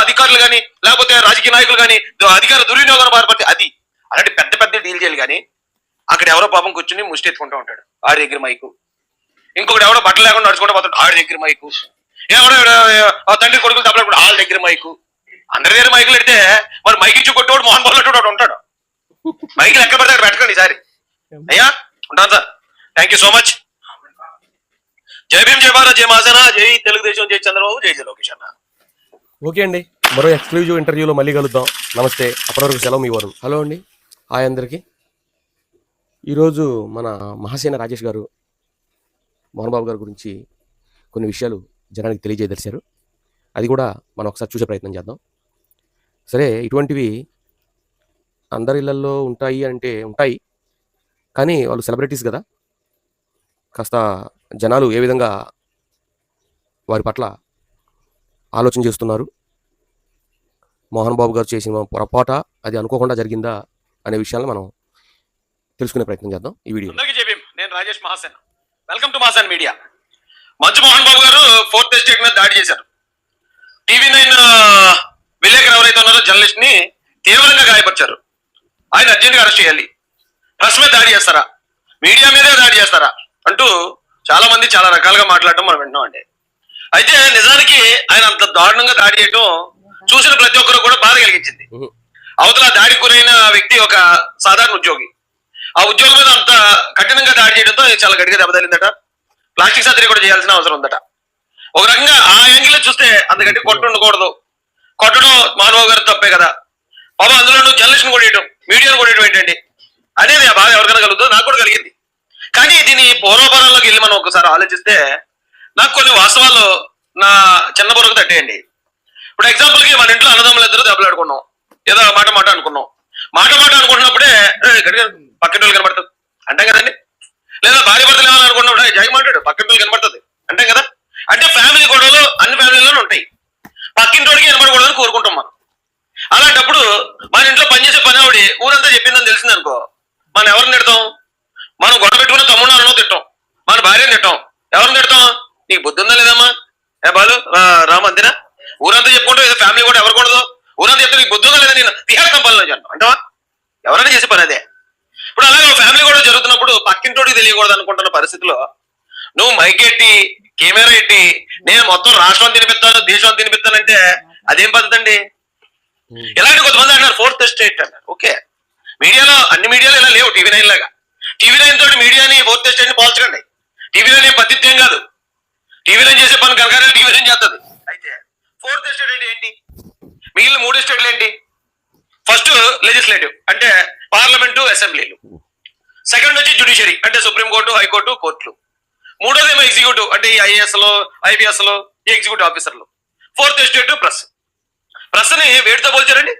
అధికారులు కానీ లేకపోతే రాజకీయ నాయకులు కానీ అధికార దుర్వినియోగం బాధపడితే అది. అలాంటి పెద్ద పెద్ద డీల్ చేయాలి కానీ అక్కడ ఎవరో పాపం కూర్చుని ముష్టి ఎత్తుకుంటూ ఉంటాడు ఆడి దగ్గర మైకు ఇంకొకటి ఎవడో బట్టలు లేకుండా నడుచుకుంటూ పోతాడు ఆడి దగ్గర మైకు ఎవడో ఆ తండ్రి కొడుకులు తప్పలేదు వాళ్ళ దగ్గర మైకు అందరి దగ్గర మైకులు పెడితే మరి మైకి ఇచ్చి కొట్టేవాడు మోహన్ బాబు అటు ఉంటాడు. మైకులు ఎక్కడ పడితే అక్కడ పెట్టకండి ఈసారి. అయ్యా ఉంటాను sir. Thank you so much జై భీమ్ జై భారత్ జై మహాసేన జై తెలుగుదేశం జై చంద్రబాబు జై జై లోకేష్ అన్న. ఓకే అండి. మరో ఎక్స్క్లూజివ్ ఇంటర్వ్యూలో మళ్ళీ కలుద్దాం. నమస్తే. అప్పటివరకు సెలవు మీ వరుణ్. హలో అండి. హాయ్ అందరికీ. ఈరోజు మన మహాసేన రాజేష్ గారు మోహన్ బాబు గారి గురించి కొన్ని విషయాలు జనానికి తెలియజేదలిచారు అది కూడా మనం ఒకసారి చూసే ప్రయత్నం చేద్దాం. సరే ఇటువంటివి అందరి ఇళ్ళల్లో ఉంటాయి అంటే ఉంటాయి. కానీ వాళ్ళు సెలబ్రిటీస్ కదా. కాస్త జనాలు ఏ విధంగా వారి పట్ల ఆలోచన చేస్తున్నారు. మోహన్ బాబు గారు చేసిన పొరపాట అది అనుకోకుండా జరిగిందా అనే విషయాలను మనం తెలుసుకునే ప్రయత్నం చేద్దాం. ఈ వీడియో నేను Rajesh Mahasen. Welcome to Mahasen media Manchu Mohan Babu గారు ఫోర్త్ ఎస్టేట్ మీద దాడి చేశారు. టీవీ నైన్ విలేకరు ఎవరైతే ఉన్నారో జర్నలిస్ట్ని తీవ్రంగా గాయపరిచారు. ఆయన అర్జెంట్గా అరెస్ట్ చేయాలి. ప్రెస్ మీద దాడి చేస్తారా? మీడియా మీదే దాడి చేస్తారా? అంటూ చాలా మంది చాలా రకాలుగా మాట్లాడటం మనం వింటున్నాం అండి అయితే నిజానికి ఆయన అంత దారుణంగా దాడి చేయడం చూసిన ప్రతి ఒక్కరు కూడా బాధ కలిగించింది. అవతల దాడికి గురైన వ్యక్తి ఒక సాధారణ ఉద్యోగి. ఆ ఉద్యోగం మీద అంత కఠినంగా దాడి చేయడంతో చాలా గట్టిగా దెబ్బతలిందట. ప్లాస్టిక్ సర్జరీ కూడా చేయాల్సిన అవసరం ఉందట. ఒక రకంగా ఆ యాంగిల్ చూస్తే అంత గట్టి కొట్టు ఉండకూడదు. కొట్టడం మానవ గారు తప్పే కదా. పాపం అందులో జర్నలిస్ట్ కొట్టేయడం మీడియాను కొట్టేయడం ఏంటండి? అనేది ఆ బాధ ఎవరికైనా కలుగుతుందో? నాకు కూడా కలిగింది. కానీ దీని పూర్వపరంలోకి వెళ్ళి మనం ఒకసారి ఆలోచిస్తే నాకు కొన్ని వాస్తవాలు నా చిన్న బుర్రకు తట్టేయండి. ఇప్పుడు ఎగ్జాంపుల్కి మన ఇంట్లో అన్నదమ్ములు ఇద్దరు దెబ్బలాడుకున్నాం ఏదో మాట మాట అనుకున్నాం. మాట మాట అనుకుంటున్నప్పుడే "ఏయ్, గట్టిగా పక్కన వాళ్ళు కనబడుతుంది అంటాం కదండి. లేదా భార్య భర్తలు ఏమైనా అనుకున్నప్పుడు జగ మాట్లాడు పక్కన వాళ్ళు కనబడుతుంది అంటాం కదా. అంటే ఫ్యామిలీ గొడవలు అన్ని ఫ్యామిలీలోనే ఉంటాయి. పక్కింటోడికి కనబడకూడదని కోరుకుంటాం మనం. అలాంటప్పుడు మన ఇంట్లో పనిచేసే పని ఆవిడ ఊరంతా చెప్పిందని తెలిసింది అనుకో మనం ఎవరు తిడతాం మనం గొడవ పెట్టుకుని తమ్ముడు అనో తిట్టాం మన భార్యని తిట్టాం ఎవరిని తిడతాం నీకు బుద్ధి ఉందా లేదమ్మా ఏ బాలు రా- రామ అంతేనా ఏదో ఫ్యామిలీ కూడా ఎవరు కూడదు ఊరంతా చెప్తే నీకు బుద్ధి లేదా నేను? తీసేస్తాం పనిలో చెప్పను అంటావా? ఎవరైనా చేసే పని అదే. ఇప్పుడు అలాగే ఫ్యామిలీ కూడా జరుగుతున్నప్పుడు పక్కింటోడికి తెలియకూడదు అనుకుంటున్న పరిస్థితిలో నువ్వు మైకెట్టి కెమెరా ఎట్టి నేను మొత్తం రాష్ట్రం తినిపిస్తాను దేశం తినిపిస్తానంటే అదేం పద్ధతి అండి? ఇలాంటి కొంతమంది అంటారు ఫోర్త్ స్టేట్ అన్నారు ఓకే. మీడియాలో అన్ని మీడియాలో ఇలా లేవు టీవీ నైన్ లాగా. టీవీ నైన్ తోటి మీడియాని ఫోర్త్ స్టేట్ని పోల్చకండి. టీవీ నైన్ ఏం కాదు. టీవీ నైన్ చేసే పని కనుక టీవీ నైన్ చేస్తుంది. అయితే ఫోర్త్ స్టేట్ అంటే ఏంటి మిగిలిన మూడు స్టేట్లు ఏంటి ఫస్ట్ లెజిస్లేటివ్ అంటే పార్లమెంటు అసెంబ్లీలు సెకండ్ వచ్చి జుడిషియరీ అంటే సుప్రీంకోర్టు హైకోర్టు కోర్టులు మూడోది ఏమో ఎగ్జిక్యూటివ్ అంటే ఈ ఐఏఎస్లో ఐపీఎస్లో ఈ executive officers fourth estate press ప్రెస్ని వేటితో పోల్చారండి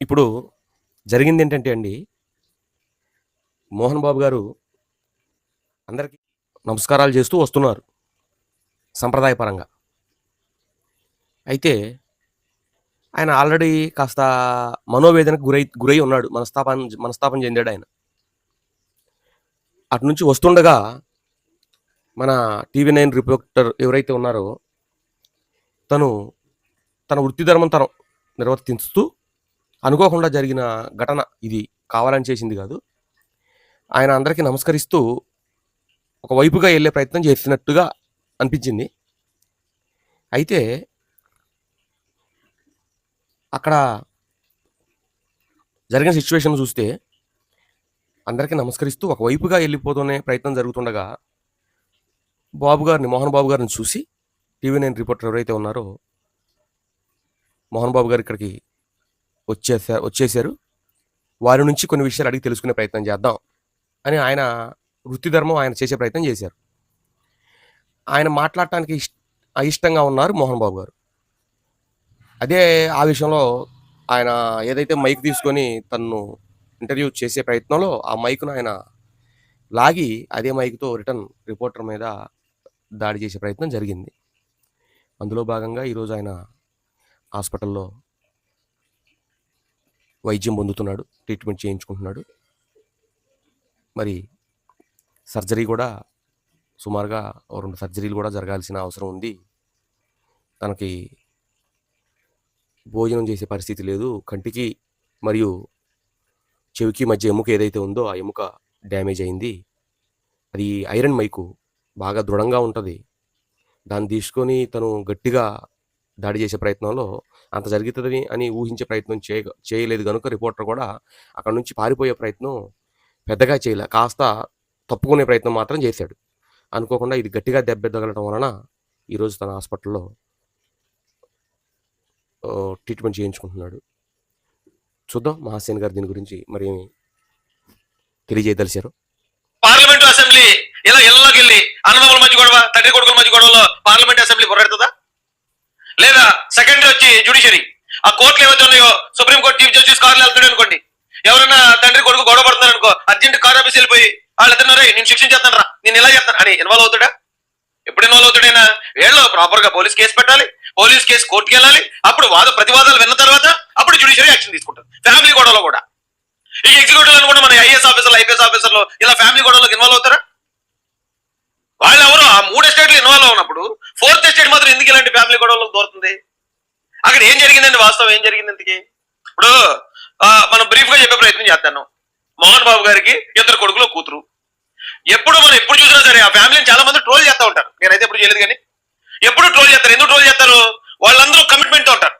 ఇప్పుడు జరిగింది ఏంటంటే అండి మోహన్ బాబు గారు అందరికీ నమస్కారాలు చేస్తూ వస్తున్నారు సంప్రదాయపరంగా. అయితే ఆయన ఆల్రెడీ కాస్త మనోవేదనకు గురై గురై ఉన్నాడు. మనస్తాపన మనస్తాపం చెందాడు ఆయన. అటు నుంచి వస్తుండగా మన టీవీ నైన్ రిపోర్టర్ ఎవరైతే ఉన్నారో తను తన వృత్తి ధర్మం తను నిర్వర్తిస్తూ అనుకోకుండా జరిగిన ఘటన ఇది కావాలని చేసింది కాదు. ఆయన అందరికీ నమస్కరిస్తూ ఒక వైపుగా వెళ్ళే ప్రయత్నం చేసినట్టుగా అనిపించింది. అయితే అక్కడ జరిగిన సిచ్యువేషన్ చూస్తే అందరికీ నమస్కరిస్తూ ఒక వైపుగా వెళ్ళిపోతూనే ప్రయత్నం జరుగుతుండగా బాబు గారిని మోహన్ బాబు గారిని చూసి టీవీ నైన్ రిపోర్టర్ ఎవరైతే ఉన్నారో మోహన్ బాబు గారు ఇక్కడికి వచ్చేసారు వచ్చేసారు వారి నుంచి కొన్ని విషయాలు అడిగి తెలుసుకునే ప్రయత్నం చేద్దాం అని ఆయన వృత్తి ధర్మం ఆయన చేసే ప్రయత్నం చేశారు. ఆయన మాట్లాడటానికి ఇష్టంగా ఉన్నారు మోహన్ బాబు గారు. అదే ఆ విషయంలో ఆయన ఏదైతే మైక్ తీసుకొని తను ఇంటర్వ్యూ చేసే ప్రయత్నంలో ఆ మైక్ను ఆయన లాగి అదే మైక్తో రిటర్న్ రిపోర్టర్ మీద దాడి చేసే ప్రయత్నం జరిగింది. అందులో భాగంగా ఈరోజు ఆయన హాస్పిటల్లో వైద్యం పొందుతున్నాడు ట్రీట్మెంట్ చేయించుకుంటున్నాడు. మరి సర్జరీ కూడా సుమారుగా ఓ రెండు సర్జరీలు కూడా జరగాల్సిన అవసరం ఉంది. తనకి భోజనం చేసే పరిస్థితి లేదు. కంటికి మరియు చెవికి మధ్య ఎముక ఏదైతే ఉందో ఆ ఎముక డ్యామేజ్ అయింది. అది ఐరన్ మైకు బాగా దృఢంగా ఉంటుంది. దాన్ని తీసుకొని తను గట్టిగా దాడి చేసే ప్రయత్నంలో అంత జరుగుతుందని అని ఊహించే ప్రయత్నం చేయ చేయలేదు కనుక రిపోర్టర్ కూడా అక్కడ నుంచి పారిపోయే ప్రయత్నం పెద్దగా చేయలే. కాస్త తప్పుకునే ప్రయత్నం మాత్రం చేశాడు. అనుకోకుండా ఇది గట్టిగా దెబ్బ తగలడం వలన ఈరోజు తన హాస్పిటల్లో ట్రీట్మెంట్ చేయించుకుంటున్నాడు. చూద్దాం మహాసేన్ గారు దీని గురించి మరి ఏమి తెలియజేయదలిచారు. పార్లమెంట్ అసెంబ్లీ ఇలా ఇళ్ళలోకి వెళ్ళి అన్నదమ్ముల మధ్య గొడవ తండ్రి కొడుకుల మధ్య గొడవలో పార్లమెంట్ అసెంబ్లీ బుర్రెడుతుందా? లేదా సెకండరీ వచ్చి జుడిషియరీ ఆ కోర్టులు ఏవైతే ఉన్నాయో సుప్రీం కోర్టు చీఫ్ జస్టిస్ కార్లు వెళ్తున్నాడు అనుకోండి. ఎవరైనా తండ్రి కొడుకు గొడవ పడుతున్నారు అనుకో అర్జెంట్ కార్ ఆఫీస్ వెళ్ళిపోయి వాళ్ళు ఎత్తున్నారే నేను శిక్షించేస్తాను రా నేను ఇలా చేస్తాను? అని ఇన్వాల్వ్ అవుతాడా? ఎప్పుడు ఇన్వాల్వ్ అవుతాడైనా? వీళ్ళు ప్రాపర్గా పోలీస్ కేసు పెట్టాలి. పోలీస్ కేసు కోర్టుకి వెళ్ళాలి. అప్పుడు వాద ప్రతివాదాలు విన్న తర్వాత అప్పుడు జ్యుడిషియరీ యాక్షన్ తీసుకుంటారు ఫ్యామిలీ గొడవలో కూడా. ఈ ఎగ్జిక్యూటివ్ అనుకుంటే మన ఐఏఎస్ ఆఫీసర్లు ఐపీఎస్ ఆఫీసర్లు ఇలా ఫ్యామిలీ గొడవలకు ఇన్వాల్వ్ అవుతారా? వాళ్ళు ఎవరు ఆ మూడు ఎస్టేట్లు ఇన్వాల్వ్ అవునప్పుడు ఫోర్త్ ఎస్టేట్ మాత్రం ఎందుకు ఇలాంటి ఫ్యామిలీ గొడవలకు దూరుతుంది? అక్కడ ఏం జరిగిందండి? వాస్తవం ఏం జరిగింది ఇంతకి? ఇప్పుడు మనం బ్రీఫ్గా చెప్పే ప్రయత్నం చేస్తాను. మోహన్ బాబు గారికి ఇద్దరు కొడుకులు కూతురు. ఎప్పుడు మనం ఎప్పుడు చూసినా సరే ఆ ఫ్యామిలీని చాలా మంది ట్రోల్ చేస్తూ ఉంటారు. నేనైతే ఎప్పుడు చేయలేదు కానీ. ఎప్పుడు ట్రోల్ చేస్తారు? ఎందుకు ట్రోల్ చేస్తారు? వాళ్ళందరూ కమిట్మెంట్ ఉంటారు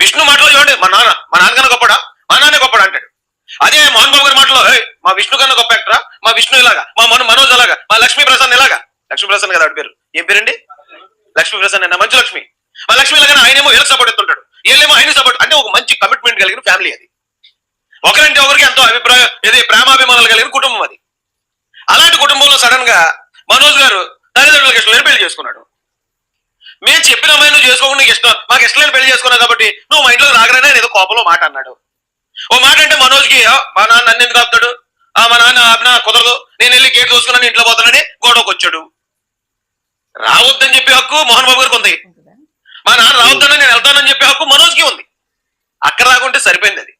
విష్ణు మాటలో చూడండి మా నాన్న మా నాన్నకన్నా గొప్పడా? మా నాన్న గొప్పడా అంటాడు. అదే మోహన్ బాబు గారి మాటలో మా విష్ణు కన్నా గొప్ప యాక్టరా? మా విష్ణు ఇలాగా? మా మను మనోజ్ అలాగా మా లక్ష్మీ ప్రసన్న ఇలాగా లక్ష్మీ ప్రసన్న కదా పేరు. ఏం పేరండి? లక్ష్మీ ప్రసన్న అన్న మంచి లక్ష్మి. మా లక్ష్మి ఇలాగా ఆయనేమో వీళ్ళకి సపోర్ట్ ఎత్తుంటాడు వీళ్ళేమో ఆయన సపోర్ట్ అంటే ఒక మంచి కమిట్మెంట్ కలిగిన ఫ్యామిలీ అది. ఒకరంటే ఒకరికి ఎంతో అభిప్రాయం ఏదో ప్రేమాభిమానాలు కలిగిన కుటుంబం అది. అలాంటి కుటుంబంలో సడన్గా మనోజ్ గారు తల్లిదండ్రులకి పెళ్ళి చేసుకున్నాడు. మేము చెప్పిన అమ్మాయి నువ్వు చేసుకోకుండా నీకు ఇష్టం. మాకు ఇష్టం లేని పెళ్ళి చేసుకున్నావు కాబట్టి నువ్వు మా ఇంట్లో రాగరనే ఏదో కోపంలో మాట అన్నాడు. ఓ మాట అంటే మనోజ్కి మా నాన్న నన్ను ఎందుకు ఆపుతాడు? ఆ మా నాన్న ఆపినా కుదరదు. నేను వెళ్ళి గేట్ చూసుకున్నాను ఇంట్లో పోతానని గొడవకు వచ్చాడు. రావద్దని చెప్పే హక్కు మోహన్ బాబు గారికి ఉంది. మా నాన్న రావద్దని నేను వెళ్తానని చెప్పే హక్కు మనోజ్కి ఉంది. అక్కడ రాకుంటే సరిపోయింది అది.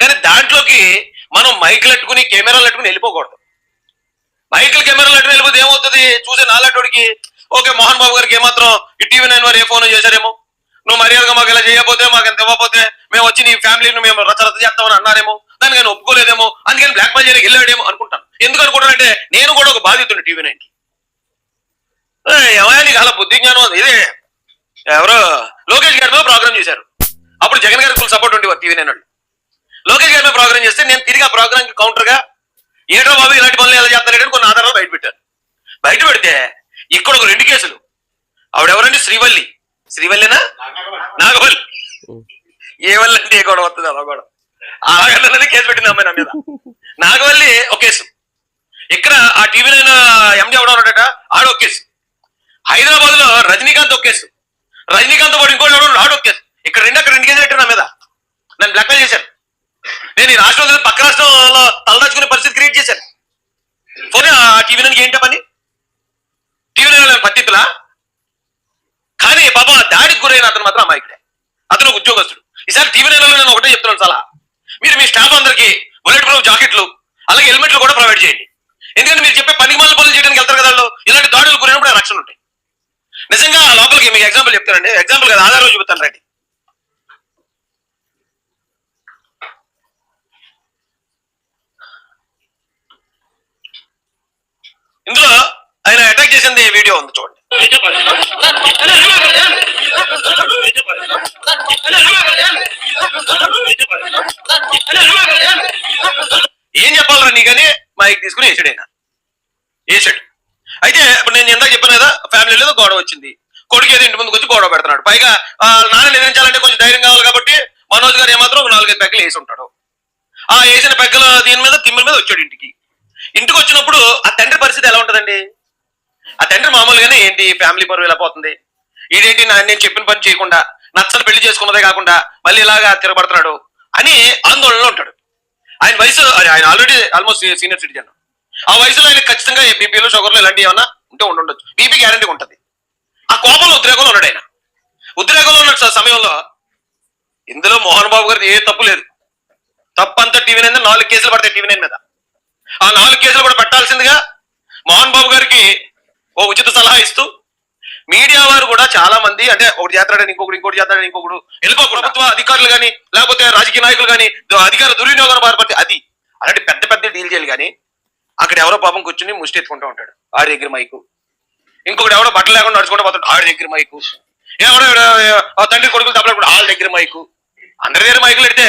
కానీ దాంట్లోకి మనం మైకులు అట్టుకుని కెమెరాలు పెట్టుకుని వెళ్ళిపోకూడదు. మైకులు కెమెరాలు అట్టుకుని వెళ్ళిపోతే ఏమవుతుంది? చూసే నాలటోడికి ఓకే మోహన్ బాబు గారికి ఏమాత్రం ఈ టీవీ నైన్ వారు ఏ ఫోన్ చేశారేమో? నువ్వు మర్యాదగా మాకు ఇలా చేయకపోతే మాకు ఎంత ఇవ్వకపోతే మేము వచ్చి నీ ఫ్యామిలీని మేము రచరచ చేస్తామని అన్నారేమో? దాన్ని ఆయన ఒప్పుకోలేదేమో? అందుకని బ్లాక్ మెయిల్ చేయడానికి వెళ్ళాడేమో అనుకుంటాను. ఎందుకు అనుకుంటానంటే నేను కూడా ఒక బాధితుడిని టీవీ నైన్కి నీకు అలా బుద్ధి జ్ఞానం ఇదే ఎవరో లోకేష్ గారి మీద ప్రోగ్రామ్ చేశారు. అప్పుడు జగన్ గారికి ఫుల్ సపోర్ట్ ఉండేవారు టీవీ నైన్ వాళ్ళు. లోకేష్ గారి మీద ప్రోగ్రామ్ చేస్తే నేను తిరిగి ఆ ప్రోగ్రామ్కి కౌంటర్గా కౌంటర్గా బాబు ఇలాంటి పనులు ఎలా చేస్తారని కొన్ని ఆధారాలు బయట పెట్టారు బయట పెడితే ఇక్కడ ఒక రెండు కేసులు. ఆవిడెవరండి? శ్రీవల్లి. శ్రీవల్లినా? నాగవల్లి. ఏ వల్ల అంటే ఏ గొడవ వస్తుంది అలా గొడవ. అలాగనే కేసు పెట్టింది అమ్మాయి నా మీద. నాగవల్లి ఒక కేసు. ఇక్కడ ఆ టీవీ నైన్ ఎండి ఎవడో ఉన్నాడట ఆడో కేసు. హైదరాబాద్లో రజనీకాంత్ ఒక కేసు. రజనీకాంత్ పాటు ఇంకోటి ఎవడో ఆడో కేసు. ఇక్కడ రెండు అక్కడ రెండు కేసులు పెట్టారు నా మీద. నన్ను బ్లాక్మెయిల్ చేశారు. నేను ఈ రాష్ట్రం పక్క రాష్ట్రంలో తలదాచుకునే పరిస్థితి క్రియేట్ చేశాను. పోనీ ఆ టీవీ నైన్కి ఏంటో పని టీవీ నైన్ పత్తితులా కానీ బాబా దాడికి గురైన అతను మాత్రం అమాయకుడే అతను ఒక ఉద్యోగస్తుడు ఈసారి టీవీ నెలలో నేను ఒకటే చెప్తున్నాను సలహా. మీరు మీ స్టాఫ్ అందరికి బుల్లెట్ ప్రూఫ్ జాకెట్లు అలాగే హెల్మెట్లు కూడా ప్రొవైడ్ చేయండి. ఎందుకంటే మీరు చెప్పే పనికి మాల పనులు చేయడానికి వెళ్తారు కదా వాళ్ళు ఇలాంటి దాడులు గురైనప్పుడు రక్షణ ఉంటాయి. నిజంగా ఆ లోపలికి మీకు ఎగ్జాంపుల్ చెప్తానండి. ఎగ్జాంపుల్ కదా ఆధారం చెబుతాను రండి. ఇందులో ఆయన అటాక్ చేసింది వీడియో ఉంది చూడండి. ఏం చెప్పాలరా నీకని మైక్ తీసుకుని వేసాడు ఆయన. వేసాడు అయితే ఇప్పుడు నేను ఇందాక చెప్పాను కదా ఫ్యామిలీలో ఏదో గొడవ వచ్చింది. కొడుకు ఏదో ఇంటి ముందుకు వచ్చి గొడవ పెడుతున్నాడు. పైగా నాన్న ఎదిరించాలంటే కొంచెం ధైర్యం కావాలి కాబట్టి మనోజ్ గారు ఏమాత్రం ఒక నాలుగైదు పెగ్గలు వేసి ఉంటాడు. ఆ వేసిన పెగ్గల దీని మీద తిమ్మిల మీద వచ్చాడు ఇంటికి. ఇంటికి వచ్చినప్పుడు ఆ తండ్రి పరిస్థితి ఎలా ఉంటుందండి? ఆ తండ్రి మామూలుగానే ఏంటి? ఫ్యామిలీ పరువు ఎలా పోతుంది? ఇదేంటి నా నేను చెప్పిన పని చేయకుండా నచ్చని పెళ్ళి చేసుకున్నదే కాకుండా మళ్ళీ ఇలాగా తిరగబడుతున్నాడు అని ఆందోళనలో ఉంటాడు. ఆయన వయసు ఆయన ఆల్రెడీ ఆల్మోస్ట్ సీనియర్ సిటిజన్ ఆ వయసులో ఆయన ఖచ్చితంగా బీపీలో షుగర్లు ఇలాంటివి ఏమన్నా ఉంటే ఉండొచ్చు. బీపీ గ్యారంటీ ఉంటుంది. ఆ కోపంలో ఉద్రేకంలో ఉన్నాడు ఆయన. ఉద్రేకంలో ఉన్న సమయంలో ఇందులో మోహన్ బాబు గారిది ఏ తప్పు లేదు. తప్పు అంతా టీవీ నైన్ నాలుగు కేసులు పడతాయి టీవీ నైన్ మీద. ఆ నాలుగు కేసులు కూడా పెట్టాల్సిందిగా మోహన్ బాబు గారికి ఓ ఉచిత సలహా ఇస్తూ మీడియా వారు కూడా చాలా మంది అంటే ఒకటి చేస్తాడని ఇంకొకటి ఇంకోటి చేస్తాడని ఇంకొకడు వెళ్ళిపో ప్రభుత్వ అధికారులు కానీ లేకపోతే రాజకీయ నాయకులు కానీ అధికార దుర్వినియోగం బాధపడితే అది. అలాంటి పెద్ద పెద్ద డీల్ చేయాలి కానీ అక్కడ ఎవరో పాపం కూర్చుని ముష్టి ఎత్తుకుంటూ ఉంటాడు ఆడి దగ్గర మైకు. ఇంకొకటి ఎవడో బట్టలు లేకుండా నడుచుకుంటూ పోతాడు ఆడి దగ్గర మైకు. ఎవడో ఆ తండ్రి కొడుకులు తప్పలేదు వాళ్ళ దగ్గర మైకు. అందరి దగ్గర మైకులు పెడితే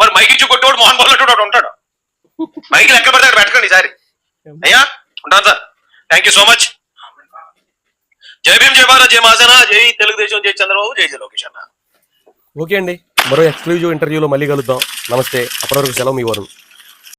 మరి మైక్ ఇచ్చి కొట్టేవాడు మోహన్ బాబు వాడు ఉంటాడు. మైకులు ఎక్కడ పడితే అక్కడ పెట్టకండి ఈసారి. అయ్యా ఉంటాను sir. Thank you so much జై భీమ్ జై భారత్ జై మహాసేన జై తెలుగుదేశం జై చంద్రబాబు జై జై లోకేష్ అన్న. ఓకే అండి. మరో ఎక్స్క్లూజివ్ ఇంటర్వ్యూలో మళ్ళీ కలుద్దాం. నమస్తే. అప్పటి వరకు సెలవు మీ వరుణ్.